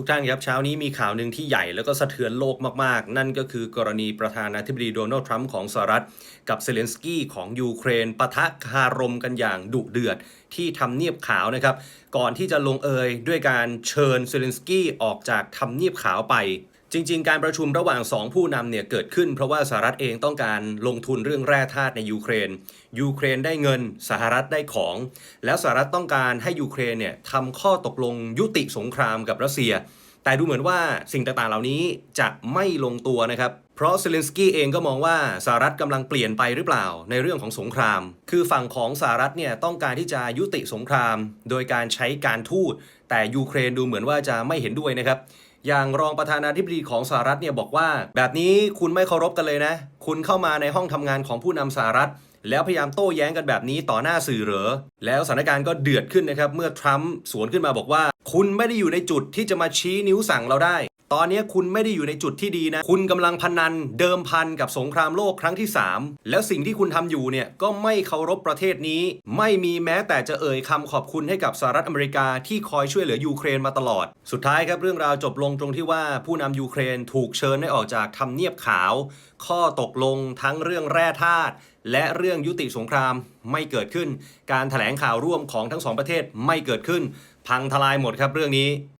ทุกท่านครับเช้านี้มีข่าวหนึ่งที่ใหญ่แล้วก็สะเทือนโลกมากๆ นั่นก็คือกรณีประธานาธิบดีโดนัลด์ทรัมป์ของสหรัฐ กับเซเลนสกี้ของยูเครนปะทะคารมกันอย่างดุเดือดที่ทำเนียบขาวนะครับ ก่อนที่จะลงเอยด้วยการเชิญเซเลนสกี้ออกจากทำเนียบขาวไป จริง ๆ การประชุมระหว่าง 2 ผู้นำเนี่ยเกิดขึ้น เพราะว่าสหรัฐเองต้องการลงทุนเรื่องแร่ธาตุในยูเครน ยูเครนได้เงินสหรัฐได้ของ แล้วสหรัฐต้องการให้ยูเครนเนี่ยทำข้อตกลงยุติสงครามกับรัสเซีย แต่ดูเหมือนว่าสิ่งต่างๆเหล่านี้จะไม่ลงตัวนะครับเพราะเซเลนสกี้เองก็มองว่าสหรัฐกำลังเปลี่ยนไปหรือเปล่าในเรื่องของสงคราม คือฝั่งของสหรัฐเนี่ยต้องการที่จะยุติสงคราม โดยการใช้การทูตแต่ยูเครนดูเหมือนว่าจะไม่เห็นด้วยนะครับอย่างรองประธานาธิบดีของสหรัฐเนี่ยบอกว่า แบบนี้คุณไม่เคารพกันเลยนะ คุณเข้ามาในห้องทำงานของผู้นำสหรัฐ แล้วพยายามโต้แย้งกันแบบนี้ต่อหน้าสื่อเหรอ แล้วสถานการณ์ก็เดือดขึ้นนะครับ เมื่อทรัมป์สวนขึ้นมาบอกว่า คุณไม่ได้อยู่ในจุดที่จะมาชี้นิ้วสั่งเราได้ ตอนนี้คุณไม่ได้อยู่ในจุดที่ดีนะ คุณกำลังพนันเดิมพันกับสงครามโลกครั้งที่ 3 แล้วสิ่งที่คุณทำอยู่เนี่ยก็ไม่เคารพประเทศนี้ ไม่มีแม้แต่จะเอ่ยคำขอบคุณให้กับสหรัฐอเมริกาที่คอยช่วยเหลือยูเครนมาตลอด สุดท้ายครับเรื่องราวจบลงตรงที่ว่าผู้นำยูเครนถูกเชิญให้ออกจากทำเนียบขาว ข้อตกลงทั้งเรื่องแร่ธาตุและเรื่องยุติสงครามไม่เกิดขึ้น การถแถลงข่าวร่วมของทั้งสองประเทศไม่เกิดขึ้น พังทลายหมดครับเรื่องนี้